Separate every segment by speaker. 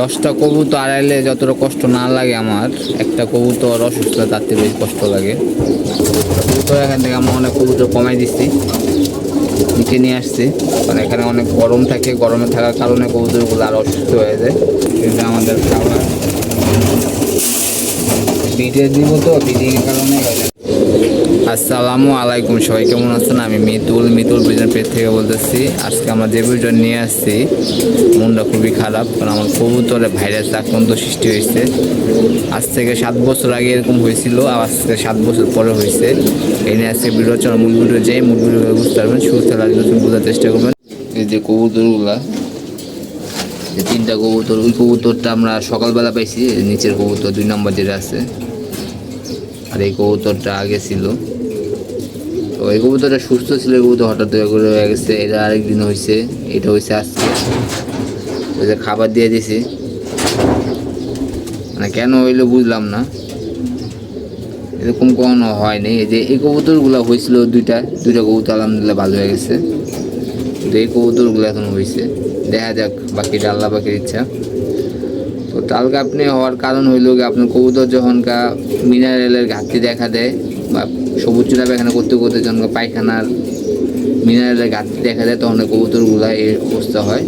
Speaker 1: দশটা কবুতর আড়াইলে যতটা কষ্ট না লাগে আমার, একটা কবুতর অসুস্থ থেকে বেশি কষ্ট লাগে। কবুতর এখান থেকে আমরা অনেক কবুতর কমাই দিচ্ছি নিচে নিয়ে আসছি। কারণ এখানে অনেক গরম থাকে, গরমে থাকার কারণে কবুতরগুলো আরও অসুস্থ হয়ে যায়। সেটা আমাদের খাবার। বিটে দিব তো বিডিংয়ের কারণে আসসালামু আলাইকুম, সবাই কেমন আছেন? আমি মিতুল মিতুল বিজন পেট থেকে বলতেছি, আজকে আমরা যে ভিডিও নিয়ে আসছি, মনটা খুবই খারাপ, কারণ আমার কবুতরে ভাইরাস আক্রান্ত সৃষ্টি হয়েছে। আজ থেকে সাত বছর আগে এরকম হয়েছিল, আর আজ থেকে সাত বছর পরে হয়েছে। এই নিয়ে আজকে ভিডিও চলো, মূল ভিডিও যাই, মূল ভিডিও বুঝতে পারবেন সুস্থ লাগলে বোঝার চেষ্টা করবেন। এই যে কবুতরগুলা তিনটা কবুতর, ওই কবুতরটা আমরা সকালবেলা পাইছি, নিচের কবুতর দুই নম্বর যেটা আছে। আর এই কবুতরটা আগে ছিল। তো এই কবুতরটা সুস্থ ছিল, এই কবুতর হঠাৎ করে হয়ে গেছে। এটা আরেকদিন হয়েছে এটা হয়েছে আজকে। ওই যে খাবার দিয়ে দিছি। মানে কেন হইল বুঝলাম না। এরকম কখনো হয়নি এই যে এই কবুতরগুলো হয়েছিল দুইটা দুইটা কবুতর আলহামদুলিল্লাহ ভালো হয়ে গেছে। কিন্তু এই কবুতরগুলো এখন হয়েছে দেখা যাক, বাকিটা আল্লাহ বাকির ইচ্ছা। তো তালকা আপনি হওয়ার কারণ হইল কি আপনার কবুতর যখন কা মিনারেলের ঘাটতি দেখা দেয় বা সবুজ চুনা পায়খানা করতে করতে যখন পায়খানার মিনারেলের ঘাটতি দেখা দেয়, তখন কবুতরগুলা এই অবস্থা হয়।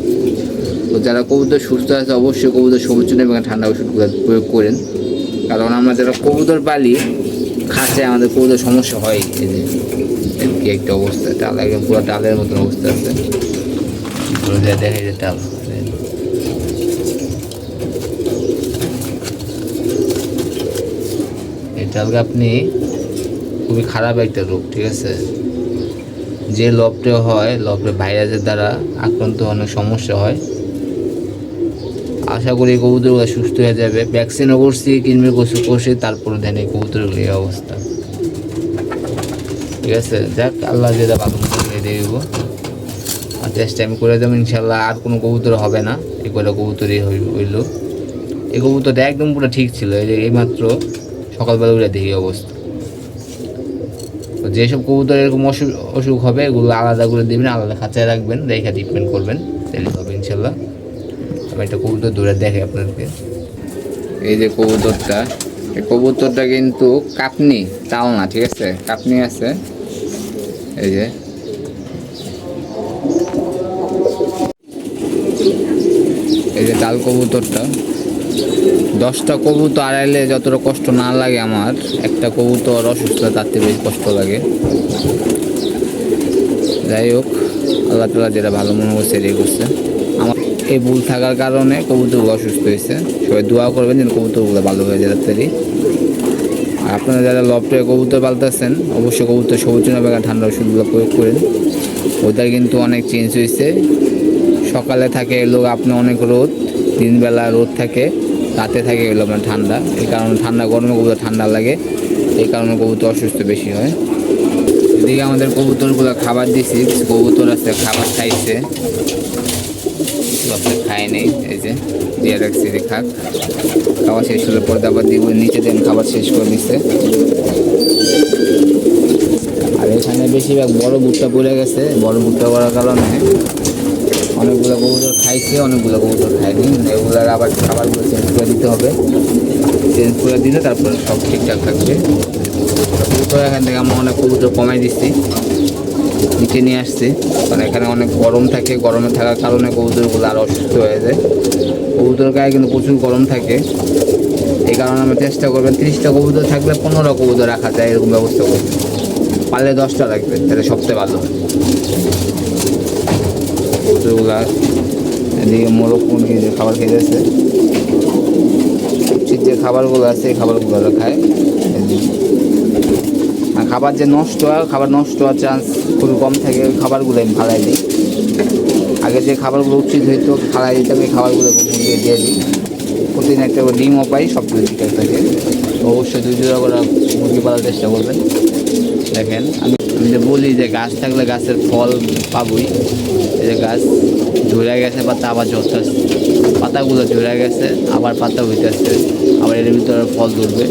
Speaker 1: তো যারা কবুতর সুস্থ আছে, অবশ্যই কবুতর সবুজ চুনা পায়খানা ঠান্ডা ওষুধগুলো প্রয়োগ করেন। কারণ আমরা যারা কবুতর পালি, খাসে আমাদের কবুতর সমস্যা হয়। এই কি একটা অবস্থা টাল একদম পুরো ডালের মতন অবস্থা আছে। দেখা যায় যে এটা আপনি খুবই খারাপ একটা রোগ, ঠিক আছে? যে লবটে হয়, লবটে ভাইরাসের দ্বারা আক্রান্ত অনেক সমস্যা হয়। আশা করি কবুতরগুলো সুস্থ হয়ে যাবে। ভ্যাকসিনও করছি কিনবে করছি করছি তারপরে দেন এই কবুতরগুলো অবস্থা। ঠিক আছে? যাক, আল্লাহ যেটা ভালো মতো দিয়ে দেবো। আর চেষ্টা আমি করে দেবো ইনশাল্লাহ আর কোনো কবুতর হবে না। এই কটা কবুতরই হই- হইল। এই কবুতরটা একদম পুরো ঠিক ছিল, এই যে এইমাত্র সকালবেলা উঠে দেখি অবস্থা। তো যেসব কবুতর এরকম অসুখ অসুখ হবে, এগুলো আলাদা করে দিবেন, আলাদা খাঁচায় রাখবেন, রেখা ট্রিটমেন্ট করবেন, তাহলে হবে ইনশাল্লাহ। আমি একটা কবুতর দূরে দেখে আপনাদেরকে এই যে কবুতরটা, এই কবুতরটা কিন্তু কাপনি তাও না, ঠিক আছে? কাপনি আছে। এই যে। এই যে ডাল কবুতরটা। দশটা কবুতর আড়াইলে যতটা কষ্ট না লাগে আমার, একটা কবুতর অসুস্থ, তার থেকে বেশি কষ্ট লাগে। যাই হোক, আল্লাহ তালা যেটা ভালো মনে করছে এটাই করছে। আমার এই ভুল থাকার কারণে কবুতরগুলো অসুস্থ হয়েছে। সবাই দোয়া করবেন যেন কবুতরগুলো ভালো হয়ে যায় তাড়াতাড়ি। আর আপনারা যারা লফটে কবুতর পালতেছেন, অবশ্যই কবুতর সবুজ বেগা ঠান্ডা ওষুধগুলো প্রয়োগ করেন। ওদের কিন্তু অনেক চেঞ্জ হয়েছে। সকালে থাকে লোক, আপনি অনেক রোদ, দিনবেলা রোদ থাকে। রাতে থাকে এগুলো আপনার ঠান্ডা। এই কারণে ঠান্ডা, গরমে কবুতর ঠান্ডা লাগে। এই কারণে কবুতর অসুস্থ বেশি হয়। এদিকে আমাদের কবুতরগুলো খাবার দিছি। কবুতর আছে, খাবার খাইছে। খায় নেই। এই যে, দিয়ে রাখছি যে খাক। খাবার শেষ হলে পরে আবার দিব। নিচে দেন, খাবার শেষ করে দিচ্ছে আর এখানে বেশিরভাগ বড় বুটটা পড়ে গেছে। বড় বুটটা পড়ার কারণে অনেকগুলো কবুতর খাইছে, অনেকগুলো কবুতর খায়নি। এগুলার আবার খাবারগুলো চেঞ্জ করে দিতে হবে। চেঞ্জ করে দিলে তারপরে সব ঠিকঠাক থাকবে। কবুতর এখান থেকে আমরা অনেক কবুতর কমাই দিচ্ছি নিচে নিয়ে আসছি। কারণ এখানে অনেক গরম থাকে, গরমে থাকার কারণে কবুতরগুলো আরও অসুস্থ হয়ে যায়। কবুতর গায়ে কিন্তু প্রচুর গরম থাকে। এই কারণে আমরা চেষ্টা করবেন তিরিশটা কবুতর থাকলে পনেরো কবুতর রাখা যায়, এরকম ব্যবস্থা করবেন পারলে দশটা রাখবেন তাহলে সবচেয়ে ভালো। হয় কবুতরগুলা এদিকে মোরগ মুরগি যে খাবার খেয়ে যাচ্ছে যে খাবারগুলো আছে, এই খাবারগুলো খায়। আর খাবার যে নষ্ট হয় খাবার নষ্ট হওয়ার চান্স খুবই কম থাকে, ওই খাবারগুলো আমি ফালাই দিই। আগে যে খাবারগুলো উচিত হইতো, ফালাই দিতাম, এই খাবারগুলো মুরগি দিয়ে দিই। প্রতিদিন একটা ডিমও পাই সব কিছু ঠিকঠাক থাকে। অবশ্যই দুই জোড়া করে মুরগি পালার চেষ্টা করবেন। দেখেন, আমি বলি যে গাছ থাকলে গাছের ফল পাবই। যে গাছ ঝরে গেছে, পাতা আবার ঝরতেছে পাতাগুলো ঝরে গেছে, আবার পাতা হইতেছে আবার এর ভিতরে ফল ধরবে।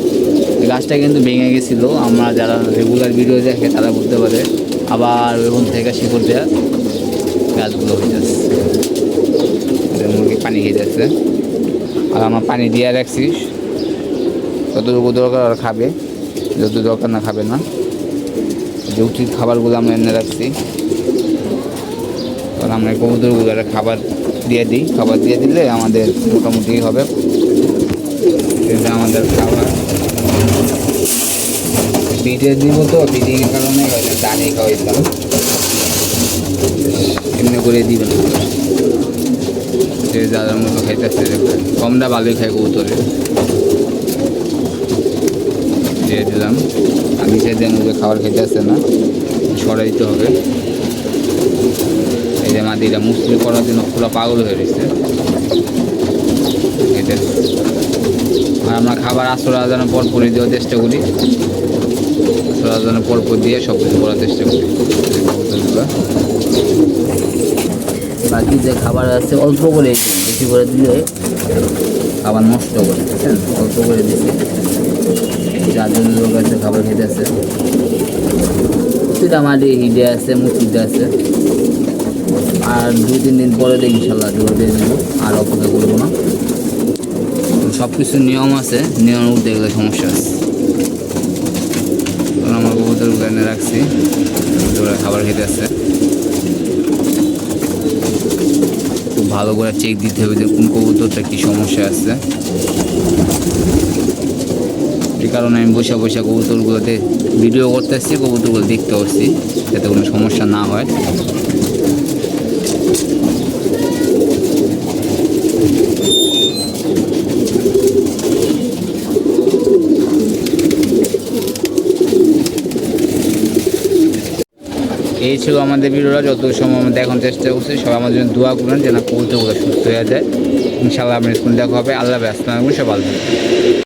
Speaker 1: গাছটা কিন্তু ভেঙে গেছিল। আমরা যারা রেগুলার ভিডিও দেখে তারা বুঝতে পারে। আবার ওখান থেকে শিকড় দেওয়া গাছগুলো হইতেছে মুরগি পানি খেয়ে যাচ্ছে আর আমার পানি দিয়ে রাখছি। যতটুকু দরকার ওরা খাবে যত দরকার না খাবে না। যে উচিত খাবারগুলো আমরা এনে রাখছি। কারণ আমরা কবুতরগুলো একটা খাবার দিয়ে দিই। খাবার দিয়ে দিলে আমাদের মোটামুটি হবে। এটা আমাদের খাবার। বিটে দিব তো বিডিংয়ের কারণে দাঁড়িয়ে খাওয়াইতাম। এমনি করে দিবেন যে যাদের মতো খাইতেছে কমটা ভালোই খাই কবুতরে। দিয়ে দিলাম আমি সে দিন ওকে খাবার খেতে আসছে না সরাই দিতে হবে। এই যে মাদিটা মুসলি করার জন্য পুরো পাগল হয়ে গেছে এটা। আর আমরা খাবার আসর আজানোর পর পরে দেওয়ার চেষ্টা করি। আসর আজানোর পর পর দিয়ে সব কিছু করার চেষ্টা করি।
Speaker 2: বাকি যে খাবার আছে অল্প করে বেশি করে দিলে খাবার নষ্ট করে অল্প করে দিলে চারজন লোক আছে, খাবার খেতে আছে। প্রতিটা মাটি হিডে আছে মুচিতে আছে আর দুই, তিন দিন পরে দিয়ে ইনশাল্লাহ জোর দিয়ে আর অপেক্ষা করব না।
Speaker 1: সব কিছু নিয়ম আছে নিয়ম উঠতে গেলে সমস্যা আছে। আমার কবুতর এনে রাখছি কবুতররা খাবার খেতে খুব ভালো করে চেক দিতে হবে যে কোন কবুতরটা কী সমস্যা আছে। এই কারণে আমি বসে বসে কবুতরগুলোতে ভিডিও করতে আসছি কবুতরগুলো দেখতে আসছি যাতে কোনো সমস্যা না হয়। এই ছিল আমাদের ভিডিওটা যত সময় আমরা দেখানোর চেষ্টা করছি। সবাই আমাদের জন্য দোয়া করবেন যেন কবুতরগুলো সুস্থ হয়ে যায়। ইনশাল্লাহ আপনার স্কুল দেখা হবে। আল্লাহ ব্যস্ত সব থাকবেন।